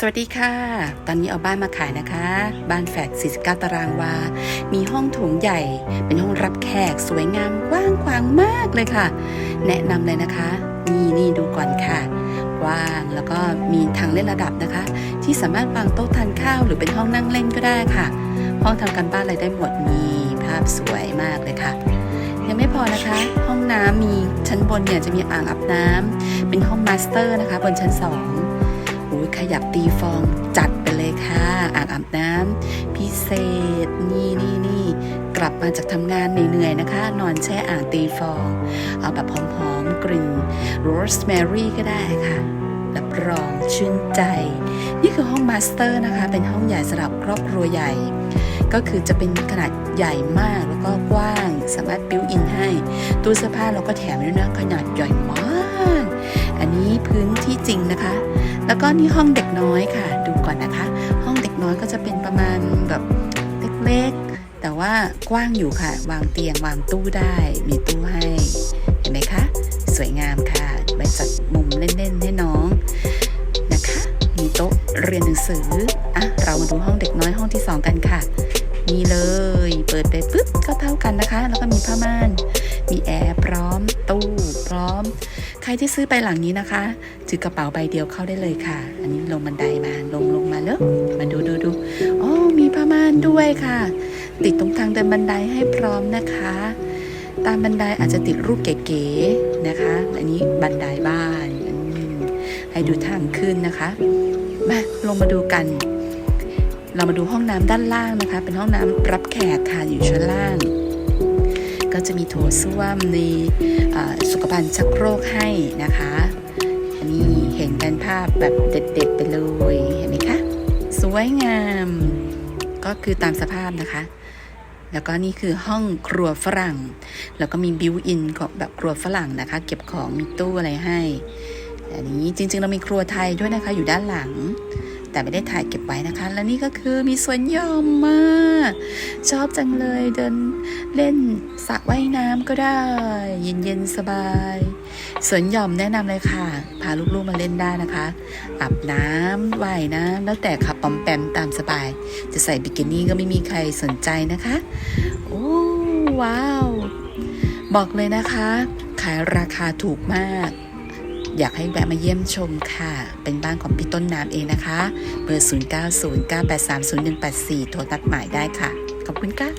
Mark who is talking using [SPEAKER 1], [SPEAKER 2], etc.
[SPEAKER 1] สวัสดีค่ะ ตอนนี้เอาบ้านมาขายนะคะ บ้านแฝด49 ตารางวา มีห้องโถงใหญ่ เป็นห้องรับแขกสวยงามกว้างขวางมากเลยค่ะ แนะนำเลยนะคะ นี่นี่ดูก่อนค่ะกว้างแล้วก็มีทางเล่นระดับนะคะ ที่สามารถวางโต๊ะทานข้าวหรือเป็นห้องนั่งเล่นก็ได้ค่ะ ห้องทำการบ้านอะไรได้หมด มีภาพสวยมากเลยค่ะยังไม่พอนะคะ ห้องน้ำมีชั้นบนเนี่ยจะมีอ่างอาบน้ำเป็นห้องมาสเตอร์นะคะ บนชั้นสอง อุ้ยขยับตีฟองจัดไปเลยค่ะอ่างอาบน้ำพิเศษนี่นี่นี่กลับมาจากทำงานเหนื่อยๆนะคะ นอนแช่อ่างตีฟอง เอาแบบหอมๆกลิ่นโรสแมรี่ก็ได้ค่ะรับรองชื่นใจ นี่คือห้องมาสเตอร์นะคะ เป็นห้องใหญ่สำหรับครอบครัวใหญ่ ก็คือจะเป็นขนาดใหญ่มากแล้วก็กว้าง สามารถบิวอินให้ ตู้เสื้อผ้าเราก็แถมด้วยนะขนาดใหญ่มาก อันนี้พื้นที่จริงนะคะ แล้วก็นี่ห้องเด็กน้อยค่ะ ดูก่อนนะคะ ห้องเด็กน้อยก็จะเป็นประมาณแบบเล็กๆ แต่ว่ากว้างอยู่ค่ะ วางเตียงวางตู้ได้ มีตู้ให้ เห็นไหมคะ สวยงามค่ะไว้จัดมุมเล่นๆ ให้น้องนะคะ มีโต๊ะเรียนหนังสือ อะ เรามาดูห้องเด็กน้อยห้องที่สองกันค่ะนี่เลย เปิดไปปุ๊บก็เท่ากันนะคะ แล้วก็มีผ้าม่าน มีแอร์พร้อมตู้พร้อม รที่ซื้อไปหลังนี้นะคะถือกระเป๋าใบเดียวเข้าได้เลยค่ะ อันนี้ลงบันไดมาลงลงมาเลยมาดูดูดูอ๋อมีผ้าม่านด้วยค่ะ ติดตรงทางเดินบันไดให้พร้อมนะคะ ตามบันไดอาจจะติดรูปเก๋ๆนะคะ อันนี้บันไดบ้านให้ดูทางขึ้นนะคะมาลงมาดูกัน เรามาดูห้องน้ำด้านล่างนะคะ เป็นห้องน้ำรับแขกค่ะอยู่ชั้นล่าง ก็จะมีโถส้วมในสุขภัณฑ์ชักโครกให้นะคะ อันนี้เห็นเป็นภาพแบบเด็ดๆไปเลยเห็นไหมคะ สวยงามก็คือตามสภาพนะคะ แล้วก็นี่คือห้องครัวฝรั่ง แล้วก็มีบิวอินของแบบครัวฝรั่งนะคะ เก็บของมีตู้อะไรให้อันนี้จริงๆเรามีครัวไทยด้วยนะคะอยู่ด้านหลัง แต่ไม่ได้ถ่ายเก็บไว้นะคะ และนี่ก็คือมีสวนหย่อมมาก ชอบจังเลยเดินเล่นสระว่ายน้ำก็ได้ เย็นๆสบายสวนหย่อมแนะนำเลยค่ะ พาลูกๆมาเล่นได้นะคะอาบน้ำว่ายน้ำแล้วแต่ขับปอมแปมตามสบาย จะใส่บิกินี่ก็ไม่มีใครสนใจนะคะ โอ้ว้าว บอกเลยนะคะ ขายราคาถูกมาก อยากให้แวะมาเยี่ยมชมค่ะ เป็นบ้านของพี่ต้นน้ำเองนะคะ เบอร์ 0909830184 โทรตัดหมายได้ค่ะ ขอบคุณค่ะ